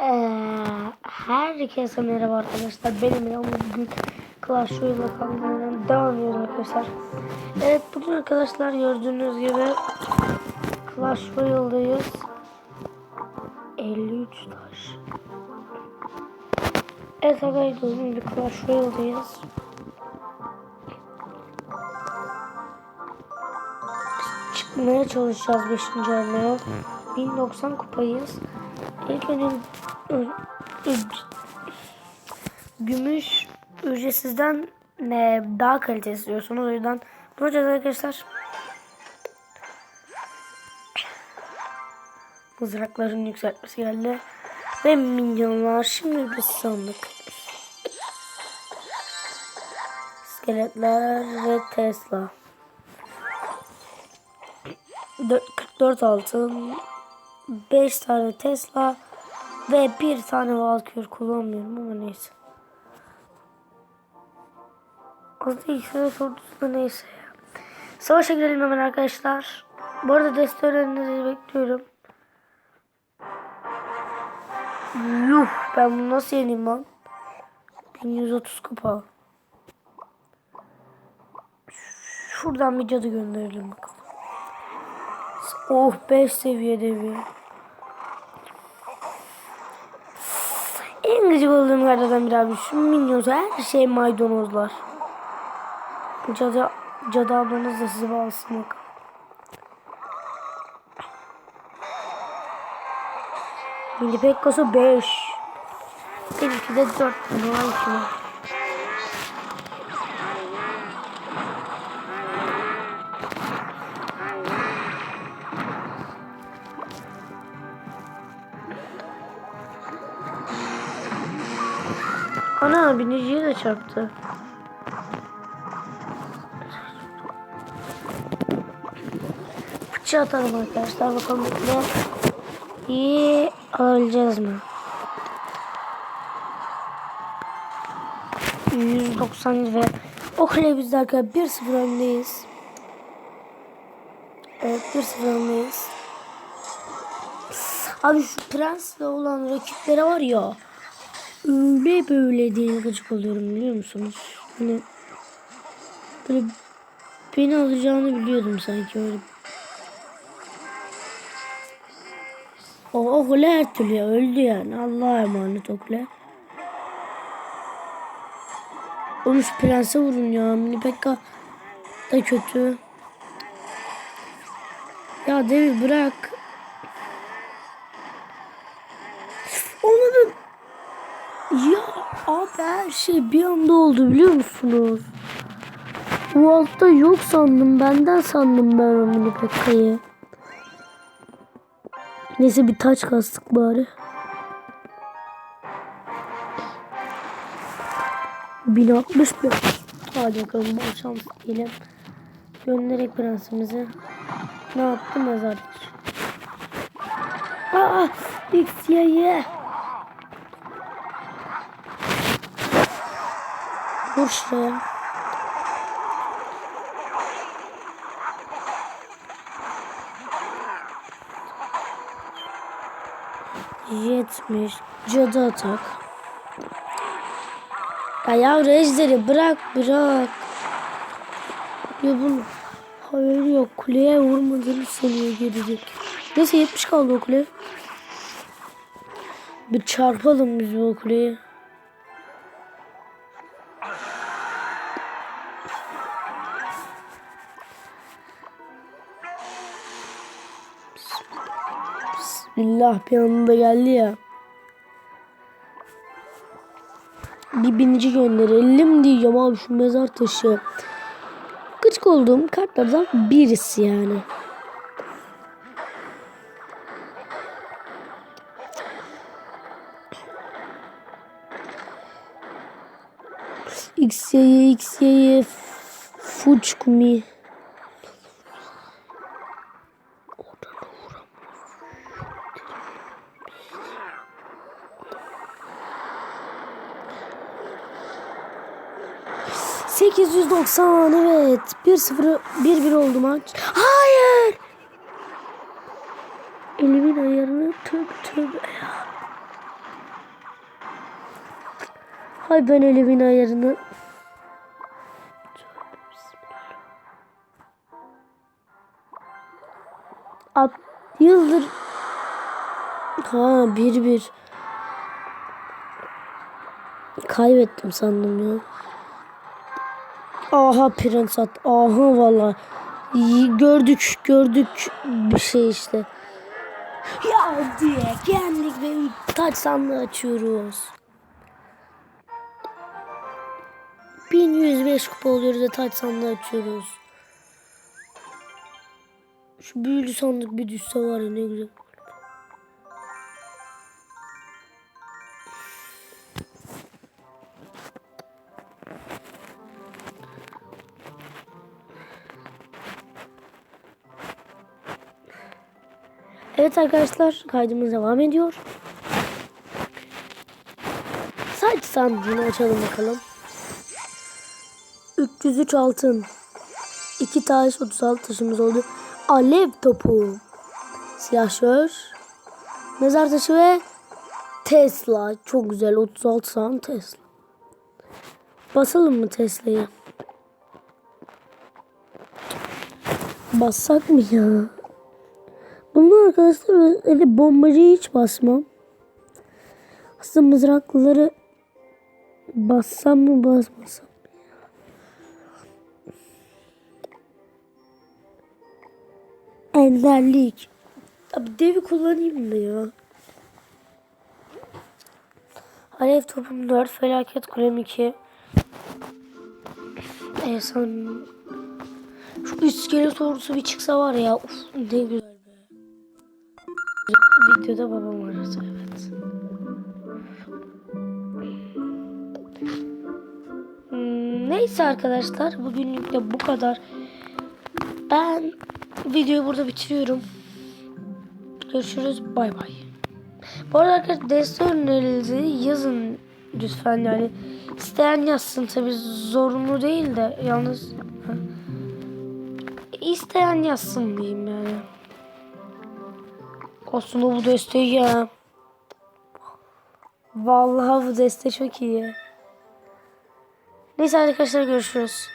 Ee, herkese merhaba arkadaşlar. Benim Yağmur bugün Clash Royale'la kalmaya devam ediyoruz arkadaşlar. Evet bugün arkadaşlar gördüğünüz gibi Clash Royale'dayız. 53 taş. Evet arkadaşlar gördüğünüz gibi Clash Royale'dayız. Çıkmaya çalışacağız 5. armaya. 1090 kupayız. İlk önce gümüş ücretsizden ne daha kalitesi istiyorsunuz. O yüzden bulacağız arkadaşlar. Mızrakların yükseltmesi geldi. Ve milyonlar şimdi bir sandık. İskeletler ve Tesla. Dört- 44 altın, 5 tane Tesla ve bir tane Valkyrie kullanmıyorum ama neyse. Aslında ikisine sorduğunuz da neyse. Savaşa girelim hemen arkadaşlar. Bu arada destek öğreninizi bekliyorum. Yuh ben bunu nasıl yeneyim lan? 1130 kupa. Şuradan bir cadı gönderelim bakalım. Oh 5 seviye devi. En gıcık olduğum yerlerden biri abi. Şu minyon her şey maydanozlar. Cadı, cadı ablanız da sizi bağlasın bakalım. Mini Pekkas'ı 5. Benimki de 4. Vay şuna. Ana biniciye de çarptı. Fıçı atalım arkadaşlar bakalım ne iyi alabileceğiz mi? 190 ve o kale bizde arkadaşlar 1-0 öndeyiz. Evet 1-0 öndeyiz. Abi şu prensle olan rakiplere var ya öyle böyle diye gıcık oluyorum biliyor musunuz? Hani böyle beni alacağını biliyordum sanki öyle. O Okule her türlü ya, öldü yani. Allah'a emanet Okule. Oğlum şu prense vurun ya. Mini Pekka da kötü. Ya Devi bırak. Onu da ya abi her şey bir anda oldu biliyor musunuz? Bu altta yok sandım. Benden sandım ben mini Pekka'yı. Neyse bir taç kastık bari. 1061. Hadi bakalım bol şans diyelim. Gönderek prensimizi. Ne yaptı mezar taşı. Aa! X'ye Vur şuraya. Yetmiş. Cadı atak. Ya yavru ejderi bırak bırak. Ya bunun haberi yok. Kuleye vurmadığını sanıyor gelecek. Neyse 70 kaldı o kule. Bir çarpalım biz o kuleye. Bismillah bir anda geldi ya. Bir binici gönderelim diyeceğim abi şu mezar taşı. Gıcık olduğum kartlardan birisi yani. XY, XY, Fuçkumi. ...890 evet. 1-0 1-1 oldu maç. Hayır. Elimin ayarını tövbe tövbe ya. Hay ben elimin ayarını. At yıldır. Ha bir bir. Kaybettim sandım ya. Aha prens at. Aha valla. Gördük gördük bir şey işte. Ya diye geldik ve taç sandığı açıyoruz. 1105 kupa oluyoruz ve taç sandığı açıyoruz. Şu büyülü sandık bir düşse var ya ne güzel. Evet arkadaşlar kaydımız devam ediyor. Saç sandığını açalım bakalım. 303 altın. 2 taş 36 taşımız oldu. Alev topu. Siyahşör. Mezar taşı ve Tesla. Çok güzel 36 sağım Tesla. Basalım mı Tesla'yı? Bassak mı ya? Bunu arkadaşlar öyle bombacıyı hiç basmam. Aslında mızrakları bassam mı basmasam? Enderlik. Abi devi kullanayım mı ya? Alev topum 4, felaket kulem 2. Efsan. Şu iskelet ordusu bir çıksa var ya. Uf ne güzel. Videoda babam aradı evet. Hmm, Neyse arkadaşlar bugünlük de bu kadar. Ben videoyu burada bitiriyorum. Görüşürüz bay bay. Bu arada arkadaşlar destek önerilerinizi yazın lütfen yani. İsteyen yazsın tabi zorunlu değil de yalnız. İsteyen yazsın diyeyim yani. Aslında bu desteği ya. Vallahi bu desteği çok iyi. Neyse arkadaşlar görüşürüz.